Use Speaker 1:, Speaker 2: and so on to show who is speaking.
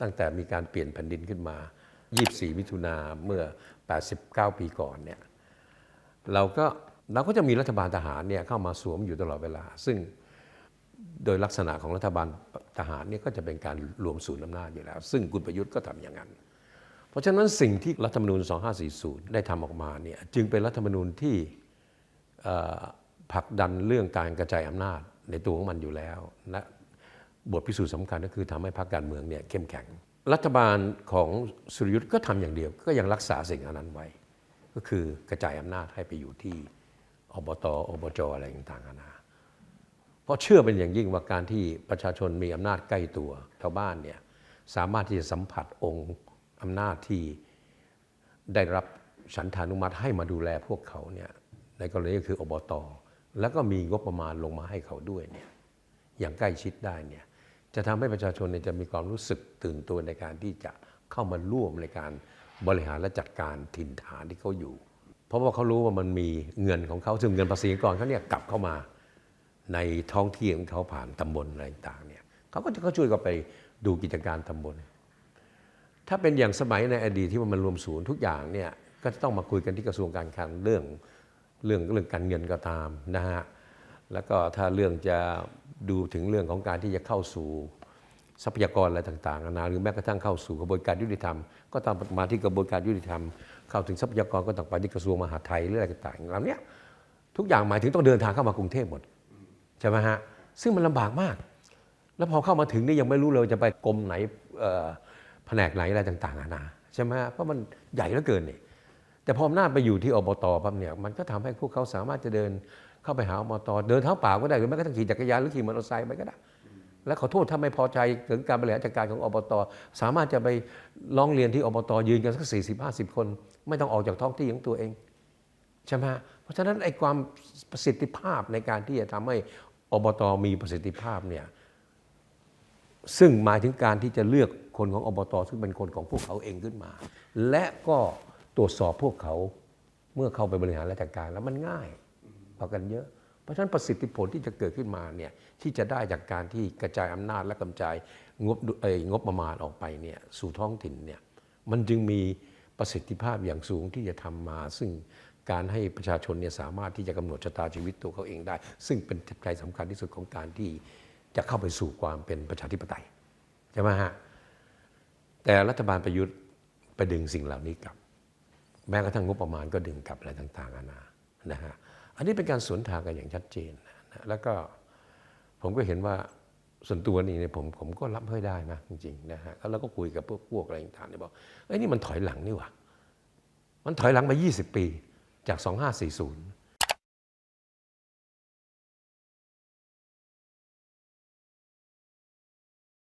Speaker 1: ตั้งแต่มีการเปลี่ยนแผ่นดินขึ้นมา 24 มิถุนาเมื่อ 89 ปีก่อนเนี่ยเราก็เราก็จะมีรัฐบาลทหารเนี่ยเข้ามาสวมอยู่ตลอดเวลา ซึ่งโดยลักษณะของรัฐบาลทหารเนี่ยก็จะเป็นการรวมศูนย์อำนาจอยู่แล้ว ซึ่งคุณประยุทธ์ก็ทำอย่างนั้น เพราะฉะนั้นสิ่งที่รัฐธรรมนูญ 2540 ได้ทำออกมาเนี่ยจึงเป็นรัฐธรรมนูญที่ผลักดันเรื่องการกระจายอำนาจในตัวของมันอยู่แล้วและ บทพิสูจน์สำคัญก็คือทำให้พรรคการเมืองเนี่ยเข้มแข็ง รัฐบาลของสุรยุทธ์ก็ทำอย่างเดียว ก็ยังรักษาสิ่งเหล่านั้นไว้ ก็คือกระจายอำนาจให้ไปอยู่ที่อบตอบจอะไรต่างๆนานาเพราะเชื่อเป็นอย่างยิ่งว่าการที่ประชาชนมีอำนาจใกล้ตัวชาวบ้านเนี่ยสามารถที่จะสัมผัสองค์อำนาจที่ได้รับฉันทานุมัติให้มาดูแลพวกเขาเนี่ยในกรณีก็คืออบตแล้วก็มีงบประมาณลงมาให้เขาด้วยเนี่ยอย่างใกล้ชิดได้เนี่ย จะทำให้ประชาชนเนี่ยจะมีความรู้สึกตื่นตัวในการที่จะเข้ามาร่วมในการบริหารและจัดการถิ่นฐานที่เขาอยู่ เพราะว่าเขารู้ว่ามันมีเงินของเขาซึ่งเงินภาษีก่อนเขาเนี่ยกลับเข้ามาในท้องที่ของเขาผ่านตำบลอะไรต่างเนี่ยเขาก็จะเขาช่วยกันไปดูกิจการตำบล ถ้าเป็นอย่างสมัยในอดีตที่ว่ามันรวมศูนย์ทุกอย่างเนี่ยก็จะต้องมาคุยกันที่กระทรวงการคลังเรื่องเรื่องเรื่องการเงินก็ตามนะฮะแล้วก็ถ้าเรื่องจะ ดูถึงเรื่องของการที่จะเข้าสู่ทรัพยากรอะไรต่างๆนานาหรือแม้กระทั่งเข้าสู่กระบวนการยุติธรรม ก็ต้องมาที่กระบวนการยุติธรรม เข้าถึงทรัพยากรก็ต้องไปที่กระทรวงมหาดไทยหรืออะไรต่างๆเหล่านี้ทุกอย่างหมายถึงต้องเดินทางเข้ามากรุงเทพหมดใช่ไหมฮะซึ่งมันลำบากมาก แล้วพอเข้ามาถึงนี่ยังไม่รู้เลยจะไปกรมไหนแผนกไหนอะไรต่างๆนานาใช่ไหมฮะเพราะมันใหญ่เหลือเกินนี่แต่พออำนาจไปอยู่ที่อบตปั๊บเนี่ยมันก็ทำให้พวกเขาสามารถจะเดิน เข้าไปหาอบตเดินเท้าเปล่าก็ได้หรือแม้กระทั่งขี่จักรยานหรือขี่มอเตอร์ไซค์ไปก็ได้และขอโทษถ้าไม่พอใจถึงการบริหารจัดการของอบต สามารถจะไปร้องเรียนที่อบต ยืนกันสัก 40 50 คน ไม่ต้องออกจากท้องที่ของตัวเองใช่ไหมเพราะฉะนั้นไอ้ความประสิทธิภาพในการที่จะทำให้อบตมีประสิทธิภาพเนี่ยซึ่งหมายถึงการที่จะเลือกคนของอบต ซึ่งเป็นคนของพวกเขาเองขึ้นมา และก็ตรวจสอบพวกเขาเมื่อเข้าไปบริหารราชการแล้วมันง่าย ว่ากันเยอะ เพราะฉะนั้นประสิทธิผลที่จะเกิดขึ้นมาเนี่ยที่จะได้จากการที่กระจายอำนาจและกระจายงบเอ่องบประมาณออกไปเนี่ยสู่ท้องถิ่นเนี่ยมันจึงมีประสิทธิภาพอย่างสูงที่จะทำมา ซึ่งการให้ประชาชนเนี่ยสามารถที่จะกำหนดชะตาชีวิตตัวเขาเองได้ ซึ่งเป็นปัจจัยสำคัญที่สุดของการที่จะเข้าไปสู่ความเป็นประชาธิปไตยใช่ไหมฮะแต่รัฐบาลประยุทธ์ไปดึงสิ่งเหล่านี้กลับ แม้กระทั่งงบประมาณก็ดึงกลับอะไรต่างๆนานานะฮะ อันนี้เป็นการสวนทางกันอย่างชัดเจนนะแล้วก็ผมก็เห็นว่าส่วนตัวนี่เนี่ยผมผมก็รับให้ได้นะจริงๆนะฮะแล้วก็คุยกับพวกพวกอะไรต่างๆเนี่ยบอกเอ้ยนี่มันถอยหลังนี่หว่ามันถอยหลังมา 20 ปีจาก 2540